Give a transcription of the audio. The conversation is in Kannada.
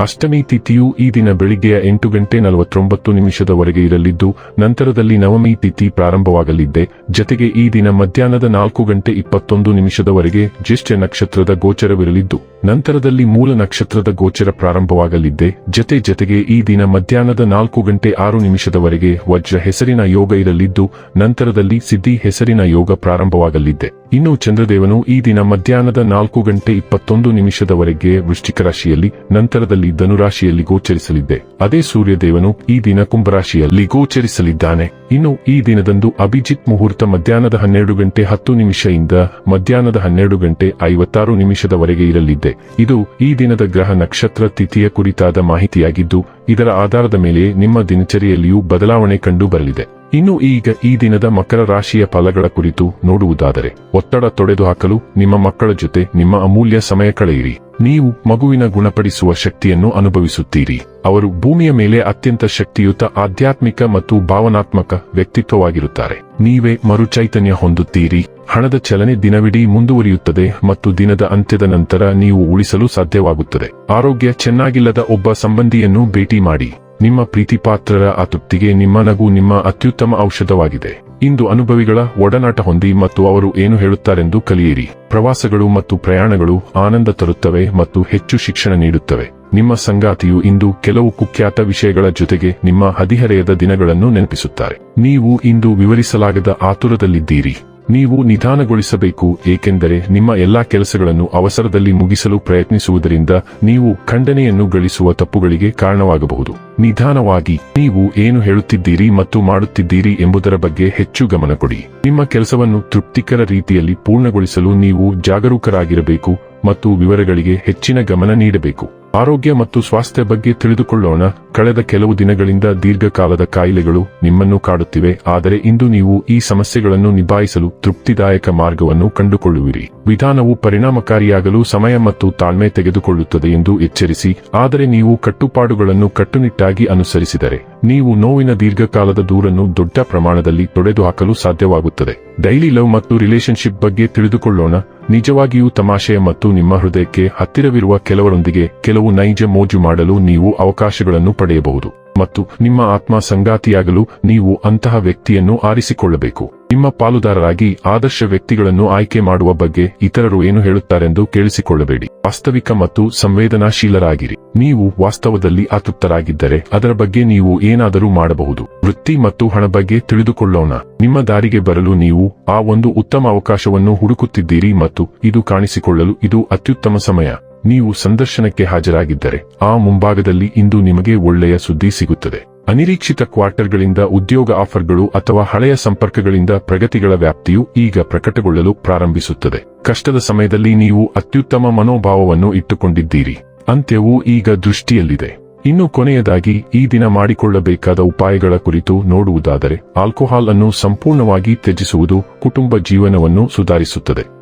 ಅಷ್ಟಮಿ ತಿಥಿಯು ಈ ದಿನ ಬೆಳಿಗ್ಗೆಯ ಎಂಟು ಗಂಟೆ ನಲವತ್ತೊಂಬತ್ತು ನಿಮಿಷದವರೆಗೆ ಇರಲಿದ್ದು, ನಂತರದಲ್ಲಿ ನವಮಿ ತಿಥಿ ಪ್ರಾರಂಭವಾಗಲಿದ್ದೆ. ಜತೆಗೆ ಈ ದಿನ ಮಧ್ಯಾಹ್ನದ ನಾಲ್ಕು ಗಂಟೆ ಇಪ್ಪತ್ತೊಂದು ನಿಮಿಷದವರೆಗೆ ಜ್ಯೇಷ್ಠ ನಕ್ಷತ್ರದ ಗೋಚರವಿರಲಿದ್ದು, ನಂತರದಲ್ಲಿ ಮೂಲ ನಕ್ಷತ್ರದ ಗೋಚರ ಪ್ರಾರಂಭವಾಗಲಿದ್ದೆ. ಜತೆ ಜತೆಗೆ ಈ ದಿನ ಮಧ್ಯಾಹ್ನದ ನಾಲ್ಕು ಗಂಟೆ ಆರು ನಿಮಿಷದವರೆಗೆ ವಜ್ರ ಹೆಸರಿನ ಯೋಗ ಇರಲಿದ್ದು, ನಂತರದಲ್ಲಿ ಸಿದ್ಧಿ ಹೆಸರಿನ ಯೋಗ ಪ್ರಾರಂಭವಾಗಲಿದ್ದೆ. ಇನ್ನು ಚಂದ್ರದೇವನು ಈ ದಿನ ಮಧ್ಯಾಹ್ನದ ನಾಲ್ಕು ಗಂಟೆ ಇಪ್ಪತ್ತೊಂದು ನಿಮಿಷದವರೆಗೆ ವೃಶ್ಚಿಕ ರಾಶಿಯಲ್ಲಿ ನಂತರದಲ್ಲಿ ಧನುರಾಶಿಯಲ್ಲಿ ಗೋಚರಿಸಲಿದ್ದೆ. ಅದೇ ಸೂರ್ಯದೇವನು ಈ ದಿನ ಕುಂಭರಾಶಿಯಲ್ಲಿ ಗೋಚರಿಸಲಿದ್ದಾನೆ. ಇನ್ನು ಈ ದಿನದಂದು ಅಭಿಜಿತ್ ಮುಹೂರ್ತ ಮಧ್ಯಾಹ್ನದ ಹನ್ನೆರಡು ಗಂಟೆ ಹತ್ತು ನಿಮಿಷದಿಂದ ಮಧ್ಯಾಹ್ನದ ಹನ್ನೆರಡು ಗಂಟೆ ಐವತ್ತಾರು ನಿಮಿಷದವರೆಗೆ ಇರಲಿದ್ದೆ. ಇದು ಈ ದಿನದ ಗ್ರಹ ನಕ್ಷತ್ರ ತಿಥಿಯ ಕುರಿತಾದ ಮಾಹಿತಿಯಾಗಿದ್ದು, ಇದರ ಆಧಾರದ ಮೇಲೆ ನಿಮ್ಮ ದಿನಚರಿಯಲ್ಲಿಯೂ ಬದಲಾವಣೆ ಕಂಡು ಬರಲಿದೆ. ಇನ್ನು ಈಗ ಈ ದಿನದ ಮಕರ ರಾಶಿಯ ಫಲಗಳ ಕುರಿತು ನೋಡುವುದಾದರೆ, ಒತ್ತಡ ತೊಡೆದುಹಾಕಲು ನಿಮ್ಮ ಮಕ್ಕಳ ಜೊತೆ ನಿಮ್ಮ ಅಮೂಲ್ಯ ಸಮಯ ಕಳೆಯಿರಿ. ನೀವು ಮಗುವಿನ ಗುಣಪಡಿಸುವ ಶಕ್ತಿಯನ್ನು ಅನುಭವಿಸುತ್ತೀರಿ. ಅವರು ಭೂಮಿಯ ಮೇಲೆ ಅತ್ಯಂತ ಶಕ್ತಿಯುತ ಆಧ್ಯಾತ್ಮಿಕ ಮತ್ತು ಭಾವನಾತ್ಮಕ ವ್ಯಕ್ತಿತ್ವವಾಗಿರುತ್ತಾರೆ. ನೀವೇ ಮರುಚೈತನ್ಯ ಹೊಂದುತ್ತೀರಿ. ಹಣದ ಚಲನೆ ದಿನವಿಡೀ ಮುಂದುವರಿಯುತ್ತದೆ ಮತ್ತು ದಿನದ ಅಂತ್ಯದ ನಂತರ ನೀವು ಉಳಿಸಲು ಸಾಧ್ಯವಾಗುತ್ತದೆ. ಆರೋಗ್ಯ ಚೆನ್ನಾಗಿಲ್ಲದ ಒಬ್ಬ ಸಂಬಂಧಿಯನ್ನು ಭೇಟಿ ಮಾಡಿ. ನಿಮ್ಮ ಪ್ರೀತಿಪಾತ್ರರ ಅತೃಪ್ತಿಗೆ ನಿಮ್ಮ ನಗು ನಿಮ್ಮ ಅತ್ಯುತ್ತಮ ಔಷಧವಾಗಿದೆ. ಇಂದು ಅನುಭವಿಗಳ ಒಡನಾಟ ಹೊಂದಿ ಮತ್ತು ಅವರು ಏನು ಹೇಳುತ್ತಾರೆಂದು ಕಲಿಯಿರಿ. ಪ್ರವಾಸಗಳು ಮತ್ತು ಪ್ರಯಾಣಗಳು ಆನಂದ ತರುತ್ತವೆ ಮತ್ತು ಹೆಚ್ಚು ಶಿಕ್ಷಣ ನೀಡುತ್ತವೆ. ನಿಮ್ಮ ಸಂಗಾತಿಯು ಇಂದು ಕೆಲವು ಕುಖ್ಯಾತ ವಿಷಯಗಳ ಜೊತೆಗೆ ನಿಮ್ಮ ಹದಿಹರೆಯದ ದಿನಗಳನ್ನು ನೆನಪಿಸುತ್ತಾರೆ. ನೀವು ಇಂದು ವಿವರಿಸಲಾಗದ ಆತುರದಲ್ಲಿದ್ದೀರಿ. ನೀವು ನಿಧಾನಗೊಳಿಸಬೇಕು, ಏಕೆಂದರೆ ನಿಮ್ಮ ಎಲ್ಲಾ ಕೆಲಸಗಳನ್ನು ಅವಸರದಲ್ಲಿ ಮುಗಿಸಲು ಪ್ರಯತ್ನಿಸುವುದರಿಂದ ನೀವು ಖಂಡನೆಯನ್ನು ಗಳಿಸುವ ತಪ್ಪುಗಳಿಗೆ ಕಾರಣವಾಗಬಹುದು. ನಿಧಾನವಾಗಿ, ನೀವು ಏನು ಹೇಳುತ್ತಿದ್ದೀರಿ ಮತ್ತು ಮಾಡುತ್ತಿದ್ದೀರಿ ಎಂಬುದರ ಬಗ್ಗೆ ಹೆಚ್ಚು ಗಮನ ಕೊಡಿ. ನಿಮ್ಮ ಕೆಲಸವನ್ನು ತೃಪ್ತಿಕರ ರೀತಿಯಲ್ಲಿ ಪೂರ್ಣಗೊಳಿಸಲು ನೀವು ಜಾಗರೂಕರಾಗಿರಬೇಕು ಮತ್ತು ವಿವರಗಳಿಗೆ ಹೆಚ್ಚಿನ ಗಮನ ನೀಡಬೇಕು. ಆರೋಗ್ಯ ಮತ್ತು ಸ್ವಾಸ್ಥ್ಯ ಬಗ್ಗೆ ತಿಳಿದುಕೊಳ್ಳೋಣ. ಕಳೆದ ಕೆಲವು ದಿನಗಳಿಂದ ದೀರ್ಘಕಾಲದ ಕಾಯಿಲೆಗಳು ನಿಮ್ಮನ್ನು ಕಾಡುತ್ತಿವೆ. ಆದರೆ ಇಂದು ನೀವು ಈ ಸಮಸ್ಯೆಗಳನ್ನು ನಿಭಾಯಿಸಲು ತೃಪ್ತಿದಾಯಕ ಮಾರ್ಗವನ್ನು ಕಂಡುಕೊಳ್ಳುವಿರಿ. ವಿಧಾನವು ಪರಿಣಾಮಕಾರಿಯಾಗಲು ಸಮಯ ಮತ್ತು ತಾಳ್ಮೆ ತೆಗೆದುಕೊಳ್ಳುತ್ತದೆ ಎಂದು ಎಚ್ಚರಿಸಿ, ಆದರೆ ನೀವು ಕಟ್ಟುಪಾಡುಗಳನ್ನು ಕಟ್ಟುನಿಟ್ಟಾಗಿ ಅನುಸರಿಸಿದರೆ, ನೀವು ನೋವಿನ ದೀರ್ಘಕಾಲದ ದೂರನ್ನು ದೊಡ್ಡ ಪ್ರಮಾಣದಲ್ಲಿ ತೊಡೆದುಹಾಕಲು ಸಾಧ್ಯವಾಗುತ್ತದೆ. ಡೈಲಿ ಲವ್ ಮತ್ತು ರಿಲೇಷನ್ಶಿಪ್ ಬಗ್ಗೆ ತಿಳಿದುಕೊಳ್ಳೋಣ. ನಿಜವಾಗಿಯೂ ತಮಾಷೆಯ ಮತ್ತು ನಿಮ್ಮ ಹೃದಯಕ್ಕೆ ಹತ್ತಿರವಿರುವ ಕೆಲವರೊಂದಿಗೆ ಕೆಲವು ನೈಜ ಮೋಜು ಮಾಡಲು ನೀವು ಅವಕಾಶಗಳನ್ನು ಪಡೆಯಬಹುದು. ಮತ್ತು ನಿಮ್ಮ ಆತ್ಮ ಸಂಗಾತಿಯಾಗಲು ನೀವು ಅಂತಹ ವ್ಯಕ್ತಿಯನ್ನು ಆರಿಸಿಕೊಳ್ಳಬೇಕು. ನಿಮ್ಮ ಪಾಲುದಾರರಾಗಿ ಆದರ್ಶ ವ್ಯಕ್ತಿಗಳನ್ನು ಆಯ್ಕೆ ಮಾಡುವ ಬಗ್ಗೆ ಇತರರು ಏನು ಹೇಳುತ್ತಾರೆಂದು ಕೇಳಿಸಿಕೊಳ್ಳಬೇಡಿ. ವಾಸ್ತವಿಕ ಮತ್ತು ಸಂವೇದನಾಶೀಲರಾಗಿರಿ. ನೀವು ವಾಸ್ತವದಲ್ಲಿ ಅತೃಪ್ತರಾಗಿದ್ದರೆ ಅದರ ಬಗ್ಗೆ ನೀವು ಏನಾದರೂ ಮಾಡಬಹುದು. ವೃತ್ತಿ ಮತ್ತು ಹಣ ಬಗ್ಗೆ ತಿಳಿದುಕೊಳ್ಳೋಣ. ನಿಮ್ಮ ದಾರಿಗೆ ಬರಲು ನೀವು ಆ ಒಂದು ಉತ್ತಮ ಅವಕಾಶವನ್ನು ಹುಡುಕುತ್ತಿದ್ದೀರಿ ಮತ್ತು ಇದು ಕಾಣಿಸಿಕೊಳ್ಳಲು ಇದು ಅತ್ಯುತ್ತಮ ಸಮಯ. ನೀವು ಸಂದರ್ಶನಕ್ಕೆ ಹಾಜರಾಗಿದ್ದರೆ ಆ ಮುಂಭಾಗದಲ್ಲಿ ಇಂದು ನಿಮಗೆ ಒಳ್ಳೆಯ ಸುದ್ದಿ ಸಿಗುತ್ತದೆ. ಅನಿರೀಕ್ಷಿತ ಕ್ವಾರ್ಟರ್ಗಳಿಂದ ಉದ್ಯೋಗ ಆಫರ್ಗಳು ಅಥವಾ ಹಳೆಯ ಸಂಪರ್ಕಗಳಿಂದ ಪ್ರಗತಿಗಳ ವ್ಯಾಪ್ತಿಯು ಈಗ ಪ್ರಕಟಗೊಳ್ಳಲು ಪ್ರಾರಂಭಿಸುತ್ತದೆ. ಕಷ್ಟದ ಸಮಯದಲ್ಲಿ ನೀವು ಅತ್ಯುತ್ತಮ ಮನೋಭಾವವನ್ನು ಇಟ್ಟುಕೊಂಡಿದ್ದೀರಿ. ಅಂತ್ಯವು ಈಗ ದೃಷ್ಟಿಯಲ್ಲಿದೆ. ಇನ್ನು ಕೊನೆಯದಾಗಿ, ಈ ದಿನ ಮಾಡಿಕೊಳ್ಳಬೇಕಾದ ಉಪಾಯಗಳ ಕುರಿತು ನೋಡುವುದಾದರೆ, ಆಲ್ಕೋಹಾಲ್ ಅನ್ನು ಸಂಪೂರ್ಣವಾಗಿ ತ್ಯಜಿಸುವುದು ಕುಟುಂಬ ಜೀವನವನ್ನು ಸುಧಾರಿಸುತ್ತದೆ.